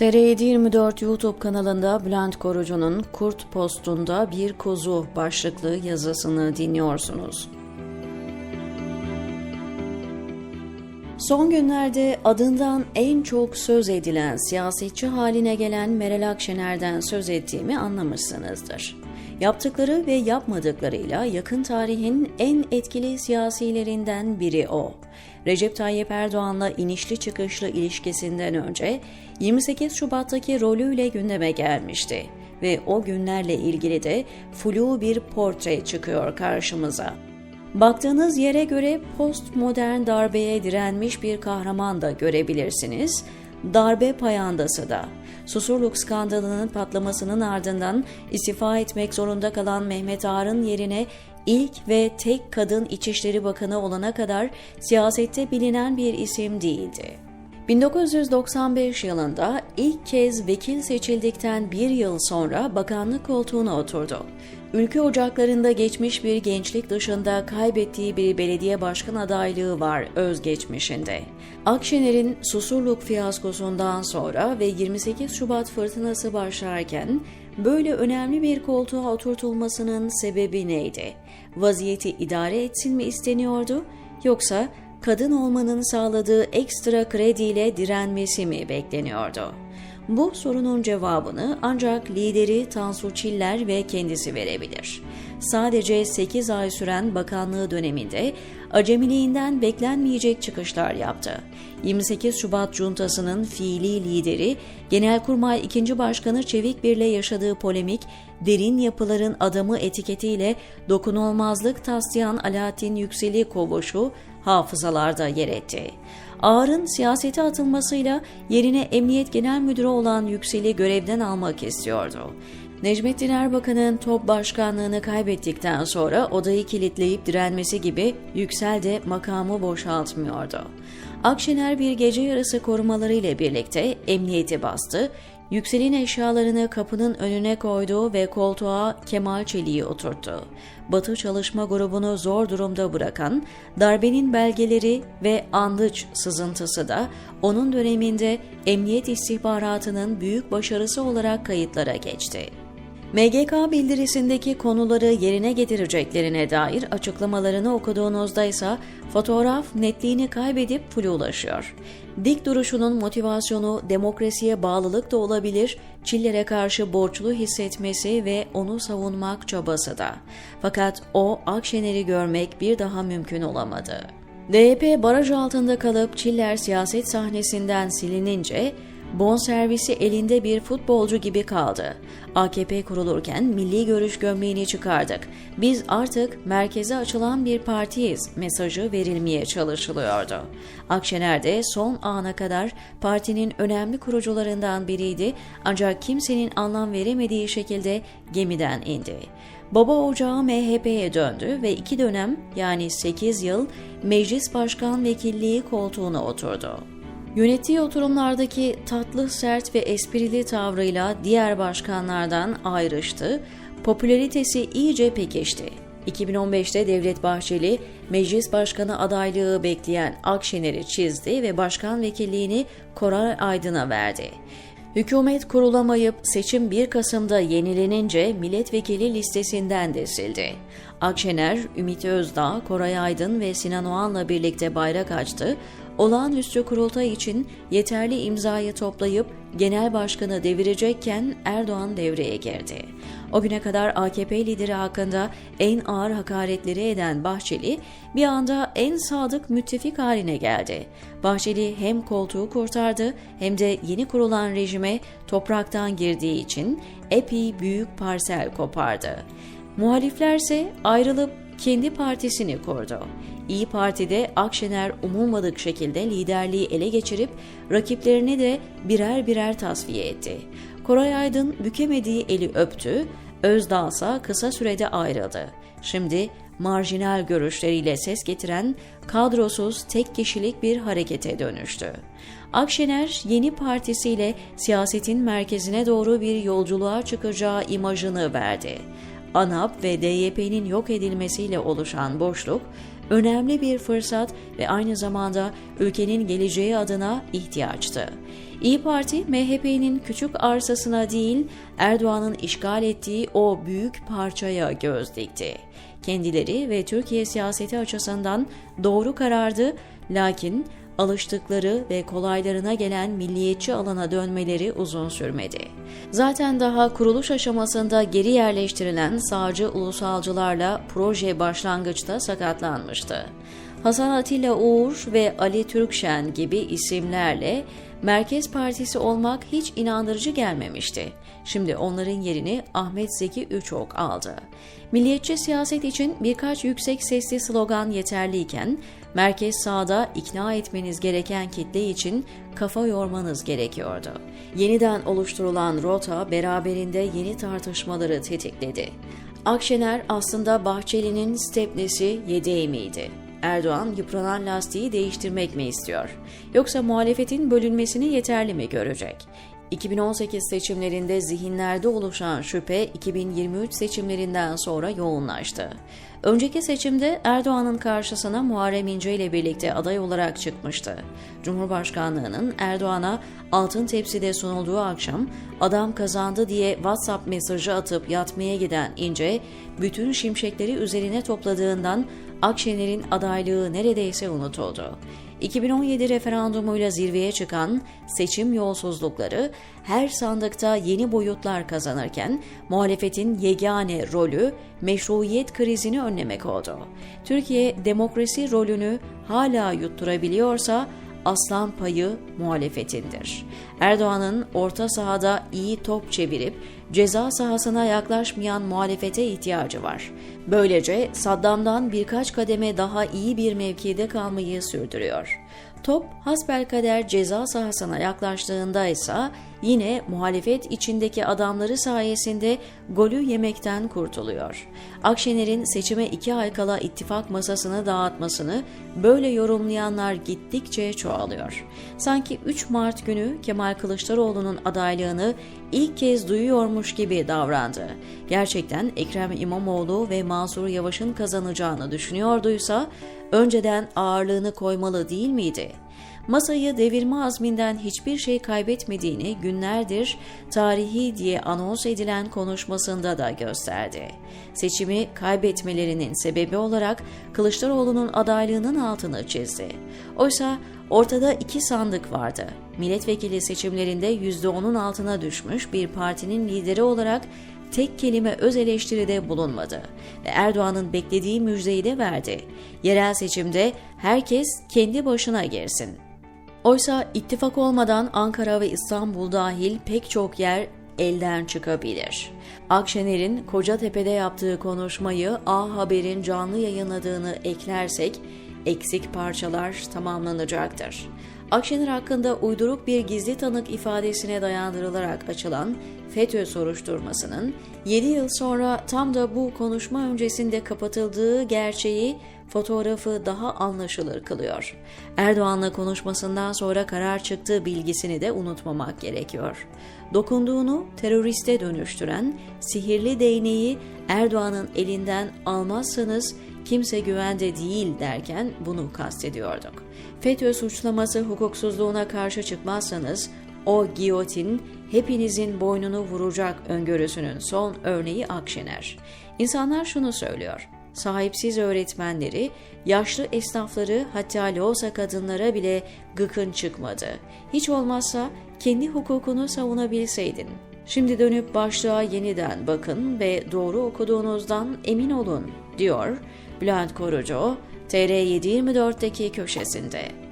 TR724 YouTube kanalında Bülent Korucu'nun Kurt Post'unda Bir Kuzu başlıklı yazısını dinliyorsunuz. Son günlerde adından en çok söz edilen siyasetçi haline gelen Meral Akşener'den söz ettiğimi anlamışsınızdır. Yaptıkları ve yapmadıklarıyla yakın tarihin en etkili siyasilerinden biri o. Recep Tayyip Erdoğan'la inişli çıkışlı ilişkisinden önce 28 Şubat'taki rolüyle gündeme gelmişti ve o günlerle ilgili de flu bir portre çıkıyor karşımıza. Baktığınız yere göre postmodern darbeye direnmiş bir kahraman da görebilirsiniz. Darbe payandası da. Susurluk skandalının patlamasının ardından istifa etmek zorunda kalan Mehmet Ağar'ın yerine ilk ve tek kadın İçişleri Bakanı olana kadar siyasette bilinen bir isim değildi. 1995 yılında ilk kez vekil seçildikten bir yıl sonra bakanlık koltuğuna oturdu. Ülke ocaklarında geçmiş bir gençlik dışında kaybettiği bir belediye başkan adaylığı var özgeçmişinde. Akşener'in Susurluk fiyaskosundan sonra ve 28 Şubat fırtınası başlarken böyle önemli bir koltuğa oturtulmasının sebebi neydi? Vaziyeti idare etsin mi isteniyordu yoksa kadın olmanın sağladığı ekstra krediyle direnmesi mi bekleniyordu? Bu sorunun cevabını ancak lideri Tansu Çiller ve kendisi verebilir. Sadece 8 ay süren bakanlığı döneminde acemiliğinden beklenmeyecek çıkışlar yaptı. 28 Şubat Cuntası'nın fiili lideri, Genelkurmay 2. Başkanı Çevik Bir'le yaşadığı polemik, derin yapıların adamı etiketiyle dokunulmazlık taslayan Alaaddin Yüksel'i kovuşu hafızalarda yer etti. Ağar'ın siyasete atılmasıyla yerine Emniyet Genel Müdürü olan Yüksel'i görevden almak istiyordu. Necmettin Erbakan'ın top başkanlığını kaybettikten sonra odayı kilitleyip direnmesi gibi Yüksel de makamı boşaltmıyordu. Akşener bir gece yarısı korumalarıyla birlikte emniyeti bastı, Yüksel'in eşyalarını kapının önüne koydu ve koltuğa Kemal Çelik'i oturttu. Batı Çalışma Grubu'nu zor durumda bırakan darbenin belgeleri ve andıç sızıntısı da onun döneminde emniyet istihbaratının büyük başarısı olarak kayıtlara geçti. MGK bildirisindeki konuları yerine getireceklerine dair açıklamalarını okuduğunuzda ise fotoğraf netliğini kaybedip flulaşıyor. Dik duruşunun motivasyonu demokrasiye bağlılık da olabilir, Çiller'e karşı borçlu hissetmesi ve onu savunmak çabası da. Fakat o Akşener'i görmek bir daha mümkün olamadı. DYP baraj altında kalıp Çiller siyaset sahnesinden silinince bonservisi elinde bir futbolcu gibi kaldı. AKP kurulurken milli görüş gömleğini çıkardık. Biz artık merkeze açılan bir partiyiz mesajı verilmeye çalışılıyordu. Akşener de son ana kadar partinin önemli kurucularından biriydi ancak kimsenin anlam veremediği şekilde gemiden indi. Baba ocağı MHP'ye döndü ve iki dönem yani 8 yıl meclis başkan vekilliği koltuğuna oturdu. Yönettiği oturumlardaki tatlı, sert ve esprili tavrıyla diğer başkanlardan ayrıştı, popülaritesi iyice pekişti. 2015'te Devlet Bahçeli, meclis başkanı adaylığı bekleyen Akşener'i çizdi ve başkan vekilliğini Koray Aydın'a verdi. Hükümet kurulamayıp seçim 1 Kasım'da yenilenince milletvekili listesinden de sildi. Akşener, Ümit Özdağ, Koray Aydın ve Sinan Oğan'la birlikte bayrak açtı, olağanüstü kurultay için yeterli imzayı toplayıp genel başkanı devirecekken Erdoğan devreye girdi. O güne kadar AKP lideri hakkında en ağır hakaretleri eden Bahçeli bir anda en sadık müttefik haline geldi. Bahçeli hem koltuğu kurtardı hem de yeni kurulan rejime topraktan girdiği için epey büyük parsel kopardı. Muhaliflerse ayrılıp kendi partisini kurdu. İyi Parti'de Akşener umulmadık şekilde liderliği ele geçirip rakiplerini de birer birer tasfiye etti. Koray Aydın bükemediği eli öptü, Özdağ ise kısa sürede ayrıldı. Şimdi marjinal görüşleriyle ses getiren kadrosuz tek kişilik bir harekete dönüştü. Akşener yeni partisiyle siyasetin merkezine doğru bir yolculuğa çıkacağı imajını verdi. ANAP ve DYP'nin yok edilmesiyle oluşan boşluk, önemli bir fırsat ve aynı zamanda ülkenin geleceği adına ihtiyaçtı. İyi Parti, MHP'nin küçük arsasına değil, Erdoğan'ın işgal ettiği o büyük parçaya göz dikti. Kendileri ve Türkiye siyaseti açısından doğru karardı, lakin alıştıkları ve kolaylarına gelen milliyetçi alana dönmeleri uzun sürmedi. Zaten daha kuruluş aşamasında geri yerleştirilen sağcı ulusalcılarla proje başlangıçta sakatlanmıştı. Hasan Atilla Uğur ve Ali Türkşen gibi isimlerle Merkez Partisi olmak hiç inandırıcı gelmemişti. Şimdi onların yerini Ahmet Zeki Üçok aldı. Milliyetçi siyaset için birkaç yüksek sesli slogan yeterliyken, merkez sağda ikna etmeniz gereken kitle için kafa yormanız gerekiyordu. Yeniden oluşturulan rota beraberinde yeni tartışmaları tetikledi. Akşener aslında Bahçeli'nin stepnesi yedeği miydi? Erdoğan yıpranan lastiği değiştirmek mi istiyor? Yoksa muhalefetin bölünmesini yeterli mi görecek? 2018 seçimlerinde zihinlerde oluşan şüphe 2023 seçimlerinden sonra yoğunlaştı. Önceki seçimde Erdoğan'ın karşısına Muharrem İnce ile birlikte aday olarak çıkmıştı. Cumhurbaşkanlığının Erdoğan'a altın tepside sunulduğu akşam adam kazandı diye WhatsApp mesajı atıp yatmaya giden İnce, bütün şimşekleri üzerine topladığından Akşener'in adaylığı neredeyse unutuldu. 2017 referandumuyla zirveye çıkan seçim yolsuzlukları her sandıkta yeni boyutlar kazanırken muhalefetin yegane rolü meşruiyet krizini önlemek oldu. Türkiye demokrasi rolünü hala yutturabiliyorsa aslan payı muhalefetindir. Erdoğan'ın orta sahada iyi top çevirip ceza sahasına yaklaşmayan muhalefete ihtiyacı var. Böylece Saddam'dan birkaç kademe daha iyi bir mevkide kalmayı sürdürüyor. Top hasbelkader ceza sahasına yaklaştığında ise yine muhalefet içindeki adamları sayesinde golü yemekten kurtuluyor. Akşener'in seçime iki ay kala ittifak masasını dağıtmasını böyle yorumlayanlar gittikçe çoğalıyor. Sanki 3 Mart günü Kemal Kılıçdaroğlu'nun adaylığını ilk kez duyuyormuş gibi davrandı. Gerçekten Ekrem İmamoğlu ve Mansur Yavaş'ın kazanacağını düşünüyorduysa önceden ağırlığını koymalı değil miydi? Masayı devirme azminden hiçbir şey kaybetmediğini günlerdir tarihi diye anons edilen konuşmasında da gösterdi. Seçimi kaybetmelerinin sebebi olarak Kılıçdaroğlu'nun adaylığının altını çizdi. Oysa ortada iki sandık vardı. Milletvekili seçimlerinde %10'un altına düşmüş bir partinin lideri olarak tek kelime öz eleştiride bulunmadı ve Erdoğan'ın beklediği müjdeyi de verdi. Yerel seçimde herkes kendi başına girsin. Oysa ittifak olmadan Ankara ve İstanbul dahil pek çok yer elden çıkabilir. Akşener'in Kocatepe'de yaptığı konuşmayı A Haber'in canlı yayınladığını eklersek eksik parçalar tamamlanacaktır. Akşener hakkında uyduruk bir gizli tanık ifadesine dayandırılarak açılan FETÖ soruşturmasının 7 yıl sonra tam da bu konuşma öncesinde kapatıldığı gerçeği fotoğrafı daha anlaşılır kılıyor. Erdoğan'la konuşmasından sonra karar çıktığı bilgisini de unutmamak gerekiyor. Dokunduğunu teröriste dönüştüren sihirli değneği Erdoğan'ın elinden almazsanız kimse güvende değil derken bunu kastediyorduk. FETÖ suçlaması hukuksuzluğuna karşı çıkmazsanız o giyotin hepinizin boynunu vuracak öngörüsünün son örneği Akşener. İnsanlar şunu söylüyor. Sahipsiz öğretmenleri, yaşlı esnafları hatta loğusa kadınlara bile gıkın çıkmadı. Hiç olmazsa kendi hukukunu savunabilseydin. Şimdi dönüp başlığa yeniden bakın ve doğru okuduğunuzdan emin olun, diyor Bülent Korucu, TR724'deki köşesinde.